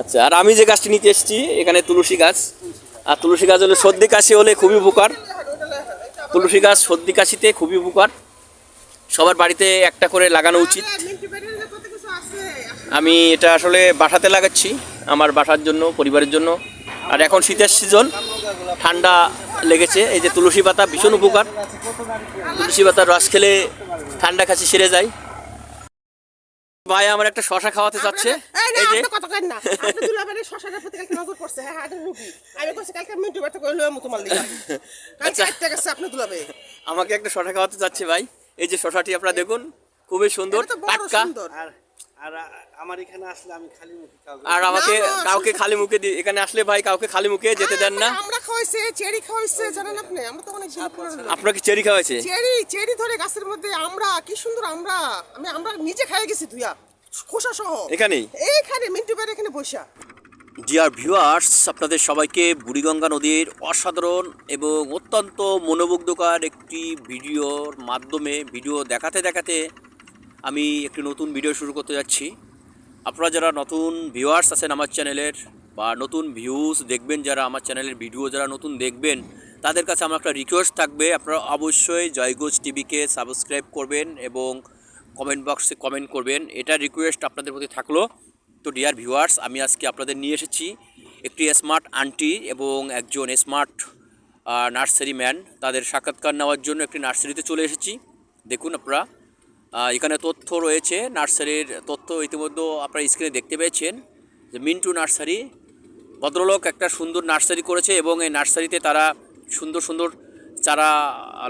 আচ্ছা আর আমি যে গাছটি নিতে এসেছি, এখানে তুলসী গাছ। আর তুলসী গাছ হলে সর্দি কাশি হলে খুবই উপকার। তুলসী গাছ সর্দি কাশিতে খুবই উপকার। সবার বাড়িতে একটা করে লাগানো উচিত। আমি এটা আসলে বাসাতে লাগাচ্ছি, আমার বাসার জন্য, পরিবারের জন্য। আর এখন শীতের সিজন, ঠান্ডা লেগেছে, এই যে তুলসী পাতা ভীষণ উপকার। তুলসী পাতার রস খেলে ঠান্ডা কাশি সেরে যায়। ভাই, আমার একটা শশা খাওয়াতে চাচ্ছে। আমাকে একটা শশা খাওয়াতে চাচ্ছে ভাই। এই যে শশাটি আপনারা দেখুন খুবই সুন্দর এটা তো বড় টাটকা। আর আর আমার এখানে আসলে আমি খালি মুখে কাউকে আর আমাকে না, না, কাউকে খালি মুখে দি- এখানে আসলে ভাই কাউকে খালি মুখে যেতে দেন না। আমরা খাওয়াইছে, চেরি খাওয়াইছে, জানেন আপনি? আমরা তো অনেক। আপনাকে চেরি খাওয়াইছে? চেরি, চেরি ধরে গাছের মধ্যে আমরা, কি সুন্দর আমরা। আমি আমরা নিজে খাইয়ে গেছি ধুইয়া, খোসা সহ। এখানেই এইখানে মিন্টু ভাইয়ের এখানে বসা। ডিয়ার ভিউয়ার্স আপনাদের সবাইকে বুড়িগঙ্গা নদীর অসাধারণ এবং অত্যন্ত মনোমুগ্ধকর একটি ভিডিওর মাধ্যমে ভিডিও দেখাতে দেখাতে আমি একটি নতুন ভিডিও শুরু করতে যাচ্ছি। আপনারা যারা নতুন ভিউয়ার্স আছেন আমার চ্যানেলের বা নতুন ভিউজ দেখবেন যারা আমার চ্যানেলের ভিডিও যারা নতুন দেখবেন তাদের কাছে আমার একটা রিকোয়েস্ট থাকবে। আপনারা অবশ্যই জয়গোজ টিভিকে সাবস্ক্রাইব করবেন এবং কমেন্ট বক্সে কমেন্ট করবেন। এটা রিকোয়েস্ট আপনাদের প্রতি থাকল। তো ডিয়ার ভিউয়ার্স আমি আজকে আপনাদের নিয়ে এসেছি একটি স্মার্ট আন্টি এবং একজন স্মার্ট নার্সারি ম্যান তাদের সাক্ষাৎকার নেওয়ার জন্য একটি নার্সারিতে চলে এসেছি। দেখুন আপনারা এখানে তথ্য রয়েছে। নার্সারির তথ্য ইতিমধ্যে আপনারা স্ক্রিনে দেখতে পেয়েছেন যে মিন্টু নার্সারি, ভদ্রলোক একটা সুন্দর নার্সারি করেছে এবং এই নার্সারিতে তারা সুন্দর সুন্দর চারা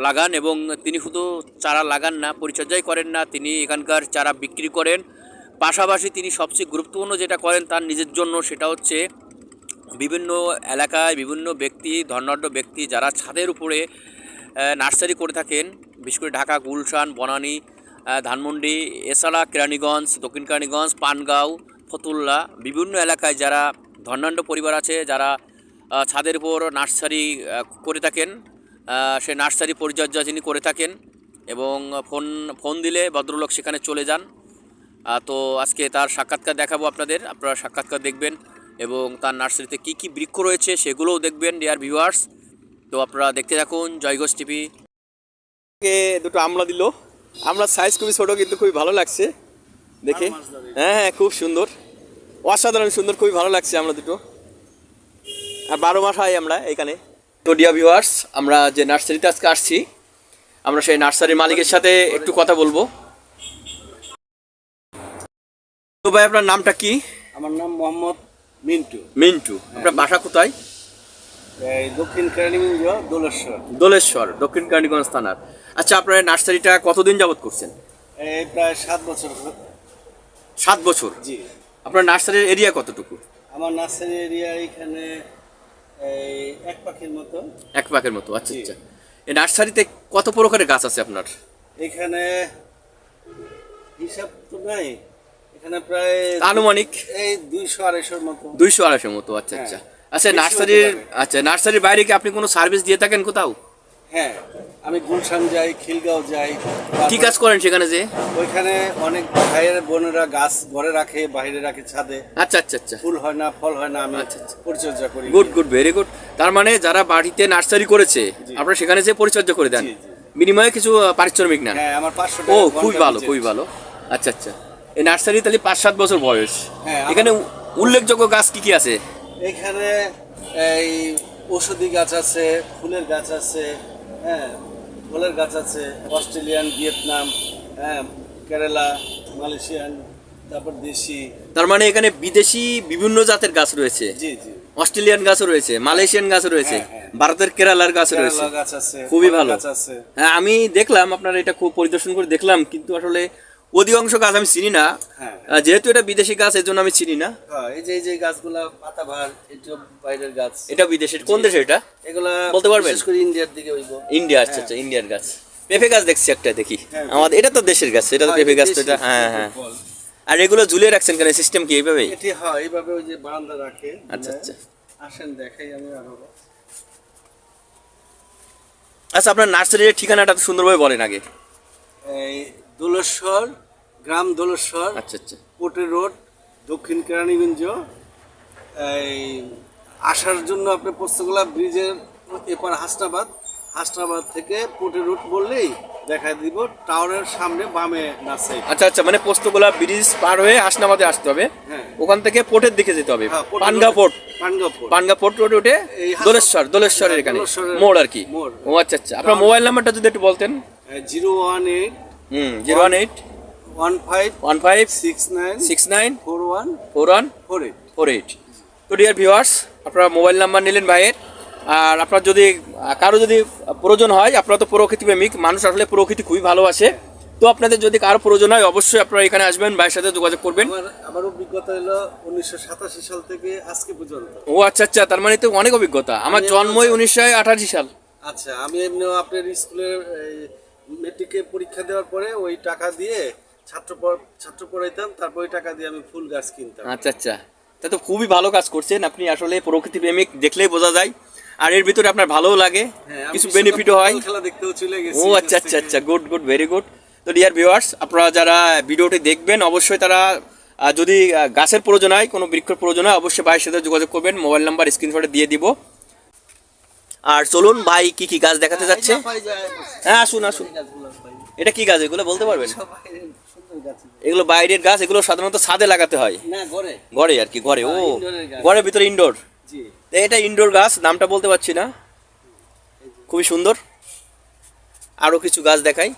লাগান এবং তিনি শুধু চারা লাগান না, পরিচর্যাই করেন না, তিনি এখানকার চারা বিক্রি করেন। পাশাপাশি তিনি সবচেয়ে গুরুত্বপূর্ণ যেটা করেন তার নিজের জন্য সেটা হচ্ছে বিভিন্ন এলাকায় বিভিন্ন ব্যক্তি ধনাঢ্য ব্যক্তি যারা ছাদের উপরে নার্সারি করে থাকেন। বিশেষ করে ঢাকা, গুলশান, বনানী ধানমন্ডি, এছাড়া কেরানীগঞ্জ, দক্ষিণ কেরানীগঞ্জ, পানগাঁও, ফতুল্লা, বিভিন্ন এলাকায় যারা ধনাঢ্য পরিবার আছে, যারা ছাদের উপর নার্সারি করে থাকেন। সে নার্সারি পরিচর্যা যিনি করে থাকেন এবং ফোন ফোন দিলে ভদ্রলোক সেখানে চলে যান। তো আজকে তার সাক্ষাৎকার দেখাবো আপনাদের। আপনারা সাক্ষাৎকার দেখবেন এবং তার নার্সারিতে কি কি বৃক্ষ রয়েছে সেগুলোও দেখবেন ডিয়ার ভিউয়ার্স তো আপনারা দেখতে থাকুন জয়গোজ টিভি। দুটো আমলা দিল। আমলার সাইজ খুবই ছোটো কিন্তু খুবই ভালো লাগছে। দেখে। হ্যাঁ হ্যাঁ খুব সুন্দর। অসাধারণ সুন্দর খুবই ভালো লাগছে আমরা দুটো। আর বারো মাস হয় আমরা এখানে। তো ডিয়ার ভিউয়ার্স আমরা যে নার্সারিতে আজকে আসছি আমরা সেই নার্সারির মালিকের সাথে একটু কথা বলব। তো ভাই আপনার নামটা কি? আমার নাম মোহাম্মদ মিন্টু। মিন্টু। আপনার বাসা কোথায়? এই দক্ষিণ কেরানীগঞ্জ দোলেশ্বর। দোলেশ্বর দক্ষিণ কার্নিগঞ্জ থানার। আচ্ছা আপনার নার্সারিটা কতদিন যাবত করছেন? এই প্রায় সাত বছর সাত বছর? জি। আপনার নার্সারির এরিয়া কতটুকু? আমার নার্সারি এরিয়া এখানে এক পাখির মতো। এক পাখির মতো আচ্ছা আচ্ছা। এই নার্সারিতে কত প্রকারের গাছ আছে আপনার? এখানে হিসাব তো নাই। এখানে প্রায় আনুমানিক? এই দুইশো আড়াইশোর মতো। দুইশো আড়াইশোর মতো আচ্ছা আচ্ছা। আচ্ছা বেশি নার্সারির আচ্ছা নার্সারির বাইরে কি আপনি কোনো সার্ভিস দিয়ে থাকেন কোথাও? হ্যাঁ। আমি গুলশান যাই খিলগাঁও যাই কি কাজ করেন সেখানে যে? ওইখানে অনেক ভাইয়ের বোনেরা গাছ ঘরে রাখে বাইরে রাখে ছাদে। আচ্ছা আচ্ছা আচ্ছা। ফুল হয় না ফল হয় না আমি আচ্ছা, আচ্ছা। পরিচর্যা করি। Good good very good. তার মানে যারা বাড়িতে নার্সারি করেছে আপনারা সেখানে যে পরিচর্যা করে দেন। বিনিময়ে কিছু পারিশ্রমিক নেন? হ্যাঁ আমার পাঁচশো ও খুবই ভালো। খুবই ভালো। আচ্ছা আচ্ছা। এই নার্সারি তাহলে পাঁচ সাত বছর বয়স। হ্যাঁ, এখানে উল্লেখযোগ্য গাছ কি কি আছে? এখানে এই ঔষধি গাছ আছে ফুলের গাছ আছে হ্যাঁ। ফলের গাছ আছে অস্ট্রেলিয়ান ভিয়েতনাম হ্যাঁ কেরালা মালয়েশিয়ান তারপর দেশি। তার মানে এখানে বিদেশি বিভিন্ন জাতের গাছ রয়েছে? জি জি। অস্ট্রেলিয়ান গাছও রয়েছে মালয়েশিয়ান গাছও রয়েছে হ্যাঁ, হ্যাঁ। ভারতের কেরালার গাছ রয়েছে খুবই ভালো। গাছ আছে। হ্যাঁ আমি দেখলাম আপনার এটা খুব পরিদর্শন করে দেখলাম কিন্তু আসলে অধিকাংশ গাছ আমি চিনি না। হ্যাঁ। যেহেতু এটা বিদেশি গাছ এর জন্য আমি চিনি না। হ্যাঁ, এই যে এই যে গাছগুলা পাতাবাহার এটা বাইরের গাছ। এটা বিদেশের কোন দেশে এটা? এগুলা বলতে পারবেন? বিশেষ করে ইন্ডিয়ার দিকে হইব। ইন্ডিয়া আচ্ছা আচ্ছা ইন্ডিয়ান গাছ। পেঁপে গাছ দেখছি একটা দেখি। হ্যাঁ। আমাদের এটা তো দেশের গাছ এটা তো হ্যাঁ, পেঁপে গাছ তো এটা হ্যাঁ হ্যাঁ। আর এগুলো ঝুলিয়ে রাখছেন কেন? সিস্টেম কি এইভাবেই? এটি হয় এইভাবে ওই যে বারান্দা রাখে। আচ্ছা, আচ্ছা। আসেন দেখাই আমি আরও। আচ্ছা আপনার নার্সারির ঠিকানাটা সুন্দরভাবে বলেন আগে। এই দোলেশ্বর গ্রাম দোলেশ্বর আচ্ছা আচ্ছা। কোটের রোড দক্ষিণ কেরানীগঞ্জ। এই আসার জন্য আপনি পোস্তগোলা ব্রিজের এপার হাসনাবাদ হাসনাবাদ থেকে পোর্টে রুট বললেই দেখা দিব টাওয়ারের সামনে বামে নাসে আচ্ছা আচ্ছা মানে পোস্তগোলা ব্রিজ পার হয়ে হাসনাবাদে আসতে হবে। হ্যাঁ। ওখান থেকে পোর্টের দিকে যেতে হবে। হ্যাঁ, পানগা রোডে- পোর্ট। পানগা পোর্ট। পানগা উঠে দোলেশ্বর দোলেশ্বরের এখানে। মোড় আর কি। মোড়। ও আচ্ছা আচ্ছা। আপনার মোবাইল নাম্বারটা যদি একটু বলতেন। Zero one eight hmm zero one eight one five one five six nine six nine four one four one four eight four eight তো ডিয়ার ভিউয়ার্স আপনারা মোবাইল নাম্বার নিলেন ভাইয়ের। আর আপনার যদি কারও যদি প্রয়োজন হয় আপনারা তো প্রকৃতি প্রেমিক মানুষ আসলে প্রকৃতি খুবই ভালোবাসে। তো আপনাদের যদি কারও প্রয়োজন হয় অবশ্যই আপনারা এখানে আসবেন ভাইয়ের সাথে যোগাযোগ করবেন। আমার অভিজ্ঞতা হলো উনিশশো সাতাশি সাল থেকে আজকে পর্যন্ত। ও আচ্ছা আচ্ছা তার মানে তো অনেক অভিজ্ঞতা। আমার জন্মই উনিশশো আঠাশি সাল। আচ্ছা আমি এমনি আপনার স্কুলের মেট্রিকে পরীক্ষা দেওয়ার পরে ওই টাকা দিয়ে ছাত্র পড়- ছাত্র পড়াইতাম তারপর ওই টাকা দিয়ে আমি ফুল গাছ কিনতাম। আচ্ছা আচ্ছা। তা তো খুবই ভালো কাজ করছেন। আপনি আসলে প্রকৃতি প্রেমিক দেখলেই বোঝা যায়। আর এর ভিতরে আপনার ভালোও লাগে। হ্যাঁ, কিছু বেনিফিটও হয়। খেলা দেখতেও চলে গেছি। ও আচ্ছা আচ্ছা আচ্ছা। গুড গুড ভেরি গুড তো ডিয়ার ভিউয়ার্স আপনারা যারা ভিডিওটি দেখবেন অবশ্যই তারা যদি গাছের প্রয়োজন হয় কোনো বৃক্ষের প্রয়োজন হয় অবশ্যই ভাইয়ের সাথে যোগাযোগ করবেন। মোবাইল নাম্বার স্ক্রিনশটে দিয়ে দিব। আর চলুন ভাই কি কি গাছ দেখাতে যাচ্ছে? হ্যাঁ আসুন আসুন। এটা কি গাছ? এগুলো বলতে পারবেন? এগুলো বাইরের গাছ এগুলো সাধারণত ছাদে লাগাতে হয়। ঘরে। ঘরে আর কি ঘরে। ও হ্যাঁ। ঘরের ভিতরে ইনডোর এটা ইনডোর গাছ নামটা বলতে পারছি না। খুবই সুন্দর। আরও কিছু গাছ দেখাই।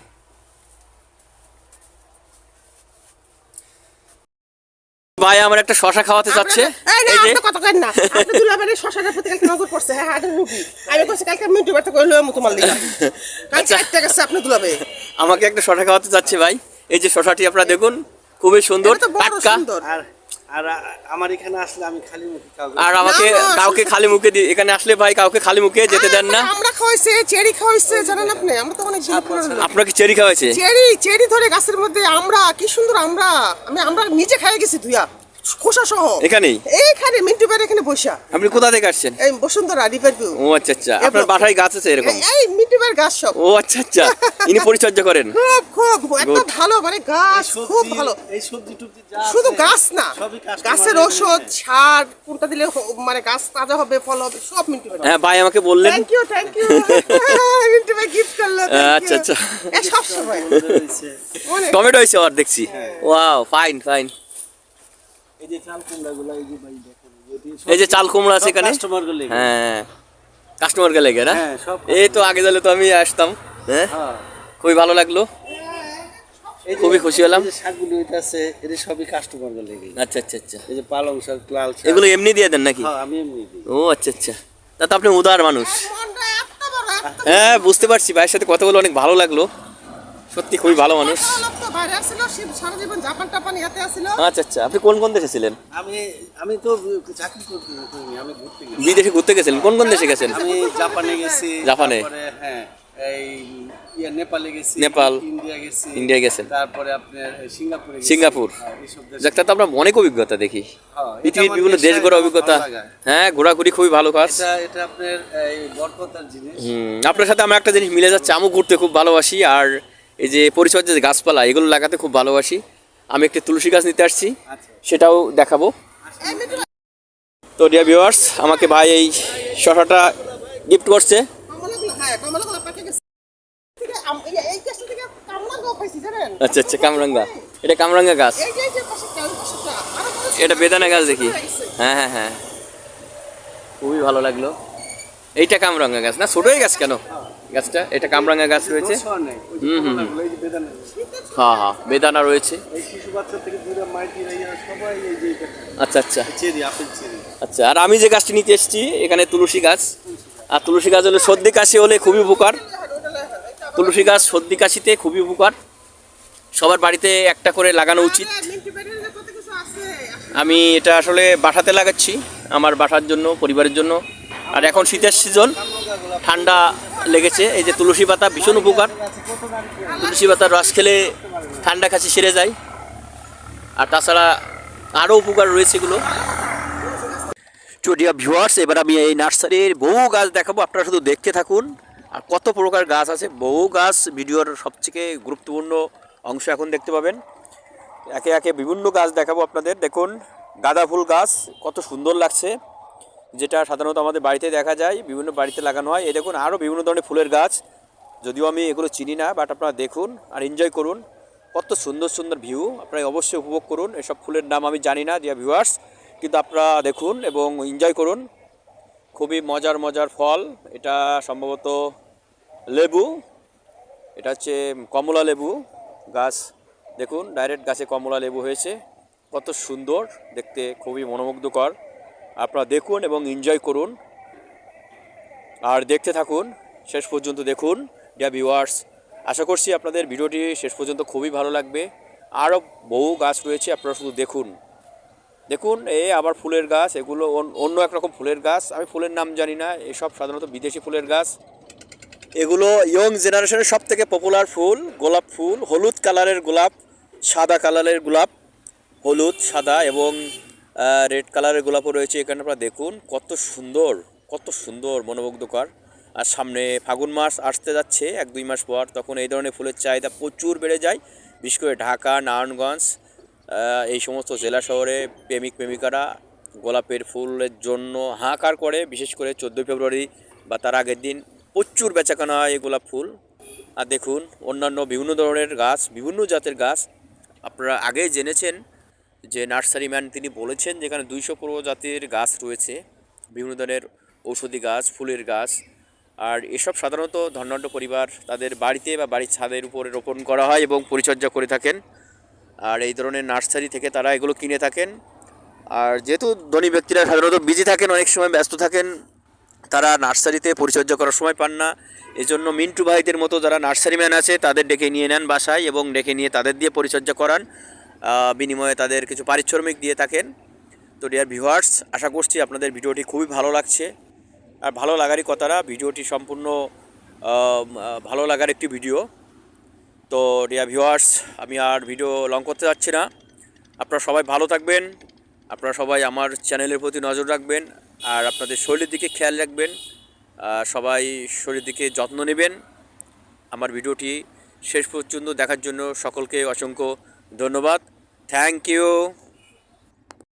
ভাই আমার একটা শশা খাওয়াতে চাচ্ছে। এই যে। আপনি কথা কেন না। আপনি দুলাবারের শশাটার প্রতি কালকে নজর পড়ছে হ্যাঁ হাটের রুগী আমি কইছি কালকে মিন্টু বাড়িতে কইলো আমি তোমার লিগা। কালকে আচ্ছা। একটা গেছে আপনি দুলাবে আমাকে একটা শশা খাওয়াতে চাচ্ছে ভাই। এই যে শশাটি আপনারা দেখুন খুবই সুন্দর টাটকা। আর আর আমার এখানে আসলে আমি খালি মুখে আর আমাকে কাউকে খালি মুখে দিয়ে এখানে আসলে ভাই কাউকে খালি মুখে যেতে দেন না। আমরা খাওয়াইছে চেরি খাওয়াইছে জানেন আপনি? আমরা তো অনেক পরে লোক। আপনাকে চেরি খাওয়াইছে? চেরি চেরি ধরে গাছের মধ্যে আমরা কি সুন্দর আমরা। আমি আমরা নিজে খাই গেছি ধুইয়া। খোসা সহ এখানেই? এইখানে মিন্টু বাড়ি এখানে বসা। আপনি কোথা থেকে আসছেন? এই বসুন্ধরা রিভার ভিউ। ও আচ্ছা আচ্ছা। আপনার বাসায় গাছ আছে এরকম? এই মিন্টু বাড়ির গাছ সব। ও আচ্ছা আচ্ছা। ইনি পরিচর্যা করেন। খুব খুব এত Good. ভালো মানে গাছ খুব ভালো। এই সবজি টুবজি যা শুধু গাছ না গাছের ওষুধ সার কোনটা দিলে মানে গাছ তাজা হবে ফল হবে সব মিন্টু ভাই হ্যাঁ ভাই আমাকে বললেন। Thank you thank you Mintu ভাই গিফট করল আচ্ছা, আচ্ছা। সব সময়। টমেটো হয়েছে আর দেখছি। ওয়াও ফাইন ফাইন এই যে চাল কুমড়াগুলো এই যে ভাই দেখেন এই যে চাল কুমড়া আছে এখানে? হ্যাঁ। কাস্টমারকে লেগে না? হ্যাঁ, এই তো আগে তো আমি আসতাম হ্যাঁ? হ্যাঁ। খুবই ভালো লাগল। খুবই খুশি হলাম। যে শাকগুলো এটা আছে এটা সবই কাস্টমার লেগে। আচ্ছা আচ্ছা আচ্ছা। এই যে পালং শাক লাল শাক। এগুলো এমনি দিয়ে দেন নাকি? হ্যাঁ আমি এমনি দিই। ও আচ্ছা আচ্ছা। তা তো আপনি উদার মানুষ। মনটা এত বড় এত হ্যাঁ বুঝতে পারছি। ভাইয়ের সাথে কথা বলে অনেক ভালো লাগল। সত্যি খুবই ভালো মানুষ। ভালো লাগতো, বাইরে আসছিল সে সারা জীবন জাপান টাপান ইয়াতে আসছিল। আচ্ছা আচ্ছা আপনি কোন কোন দেশে ছিলেন? আমি আমি তো চাকরি করিনি আমি ঘুরতে গেছি। বিদেশে ঘুরতে গেছিলেন কোন কোন দেশে গেছেন? আমি জাপানে গেছি জাপানে? হ্যাঁ এই ইয়ে নেপালে গেছি নেপাল, ইন্ডিয়া গেছি ইন্ডিয়া গেছেন। তারপরে আপনার সিঙ্গাপুরে সিঙ্গাপুর। হ্যাঁ, যাক তো আমরা অনেক অভিজ্ঞতা দেখি। হ্যাঁ, পৃথিবীর বিভিন্ন দেশ ঘোরা অভিজ্ঞতা। হ্যাঁ ঘোরাঘুরি খুবই ভালো কাজ। এটা এটা আপনার এই বরকতার জিনিস। আপনার সাথে আমার একটা জিনিস মিলে যাচ্ছে আমিও ঘুরতে খুব ভালোবাসি আর এই যে পরিচর্যা যে গাছপালা এগুলো লাগাতে খুব ভালোবাসি। আমি একটি তুলসী গাছ নিতে আসছি আচ্ছা। সেটাও দেখাবো। তো ডিয়ার ভিউয়ার্স আমাকে ভাই এই শশাটা গিফট করছে। আচ্ছা আচ্ছা কামরাঙ্গা। এটা কামরাঙ্গা গাছ। এটা বেদানা গাছ দেখি। হ্যাঁ হ্যাঁ হ্যাঁ। খুবই ভালো লাগল। এইটা কামরাঙ্গা গাছ। না ছোটই গাছ কেন? গাছটা? এটা কামরাঙ্গা গাছ রয়েছে। হুম, হুম, হ্যাঁ হ্যাঁ বেদানা রয়েছে। আচ্ছা আচ্ছা। আচ্ছা আর আমি যে গাছটি নিতে এসেছি এখানে তুলসী গাছ। আর তুলসী গাছ হলে সর্দি কাশি হলে খুবই উপকার। তুলসী গাছ সর্দি কাশিতে খুবই উপকার। সবার বাড়িতে একটা করে লাগানো উচিত। আমি এটা আসলে বাসাতে লাগাচ্ছি আমার বাসার জন্য পরিবারের জন্য। আর এখন শীতের সিজন, ঠান্ডা লেগেছে, এই যে তুলসী পাতা ভীষণ উপকার। তুলসী পাতার রস খেলে ঠান্ডা কাশি সেরে যায়। আর তাছাড়া আরও উপকার রয়েছে এগুলো। চুডিয়া ভিউয়ার্স এবার আমি এই নার্সারির বহু গাছ দেখাবো, আপনারা শুধু দেখতে থাকুন। আর কত প্রকার গাছ আছে, বহু গাছ ভিডিওর সবথেকে গুরুত্বপূর্ণ অংশ এখন দেখতে পাবেন। একে একে বিভিন্ন গাছ দেখাবো আপনাদের। দেখুন, গাঁদা ফুল গাছ, কত সুন্দর লাগছে। যেটা সাধারণত আমাদের বাড়িতে দেখা যায়, বিভিন্ন বাড়িতে লাগানো হয়। এই দেখুন আরও বিভিন্ন ধরনের ফুলের গাছ। যদিও আমি এগুলো চিনি না বাট আপনারা দেখুন আর এনজয় করুন। কত সুন্দর সুন্দর ভিউ আপনারা অবশ্যই উপভোগ করুন। এসব ফুলের নাম আমি জানি না ডিয়ার ভিউয়ার্স কিন্তু আপনারা দেখুন এবং এনজয় করুন। খুবই মজার মজার ফল। এটা সম্ভবত লেবু। এটা হচ্ছে কমলা লেবু গাছ। দেখুন ডাইরেক্ট গাছে কমলা লেবু হয়েছে। কত সুন্দর, দেখতে খুবই মনোমুগ্ধকর। আপনারা দেখুন এবং এনজয় করুন। আর দেখতে থাকুন, শেষ পর্যন্ত দেখুন ডিয়া ভিউয়ার্স আশা করছি আপনাদের ভিডিওটি শেষ পর্যন্ত খুবই ভালো লাগবে। আরও বহু গাছ রয়েছে, আপনারা শুধু দেখুন। দেখুন, এ আবার ফুলের গাছ, এগুলো অন- অন্য একরকম ফুলের গাছ। আমি ফুলের নাম জানি না, এসব সাধারণত বিদেশি ফুলের গাছ। এগুলো ইয়ং জেনারেশনের সব থেকে পপুলার ফুল, গোলাপ ফুল, হলুদ কালারের গোলাপ, সাদা কালারের গোলাপ, হলুদ, সাদা এবং রেড কালারের গোলাপও রয়েছে এখানে, আপনারা দেখুন, কত সুন্দর কত সুন্দর মনোমুগ্ধকর আর সামনে ফাগুন মাস আসতে যাচ্ছে, এক দুই মাস পর, তখন এই ধরনের ফুলের চাহিদা প্রচুর বেড়ে যায়, বিশেষ করে ঢাকা, নারায়ণগঞ্জ এই সমস্ত জেলা শহরে প্রেমিক, প্রেমিকারা গোলাপের ফুলের জন্য হাহাকার করে, বিশেষ করে চোদ্দোই ফেব্রুয়ারি বা তার আগের দিন প্রচুর বেচাকেনা হয় এই গোলাপ ফুল। আর দেখুন, অন্যান্য বিভিন্ন ধরনের গাছ, বিভিন্ন জাতের গাছ, আপনারা আগেই জেনেছেন যে নার্সারি ম্যান তিনি বলেছেন যেখানে দুইশো প্রজাতির গাছ রয়েছে, বিভিন্ন ধরনের ঔষধি গাছ, ফুলের গাছ, আর এসব সাধারণত ধন্যাঢ্য পরিবার তাদের বাড়িতে বা বাড়ির ছাদের উপরে রোপণ করা হয় এবং পরিচর্যা করে থাকেন। আর এই ধরনের নার্সারি থেকে তারা এগুলো কিনে থাকেন। আর যেহেতু ধনী ব্যক্তিরা সাধারণত বিজি থাকেন, অনেক সময় ব্যস্ত থাকেন, তারা নার্সারিতে পরিচর্যা করার সময় পান না। এই জন্য মিন্টু ভাইদের মতো যারা নার্সারিম্যান আছে, তাদের ডেকে নিয়ে নেন বাসায় এবং ডেকে নিয়ে তাদের দিয়ে পরিচর্যা করান। বিনিময়ে তাদের কিছু পারিশ্রমিক দিয়ে থাকেন। তো ডিয়ার ভিউয়ার্স আশা করছি আপনাদের ভিডিওটি খুবই ভালো লাগছে। আর ভালো লাগারই কথাটা ভিডিওটি সম্পূর্ণ ভালো লাগার একটি ভিডিও। তো ডিয়ার ভিউয়ার্স আমি আর ভিডিও লং করতে যাচ্ছি না। আপনারা সবাই ভালো থাকবেন। আপনারা সবাই আমার চ্যানেলের প্রতি নজর রাখবেন। আর আপনাদের শরীরের দিকে খেয়াল রাখবেন। সবাই শরীরের দিকে যত্ন নেবেন। আমার ভিডিওটি শেষ পর্যন্ত দেখার জন্য সকলকে অসংখ্য ধন্যবাদ। Thank you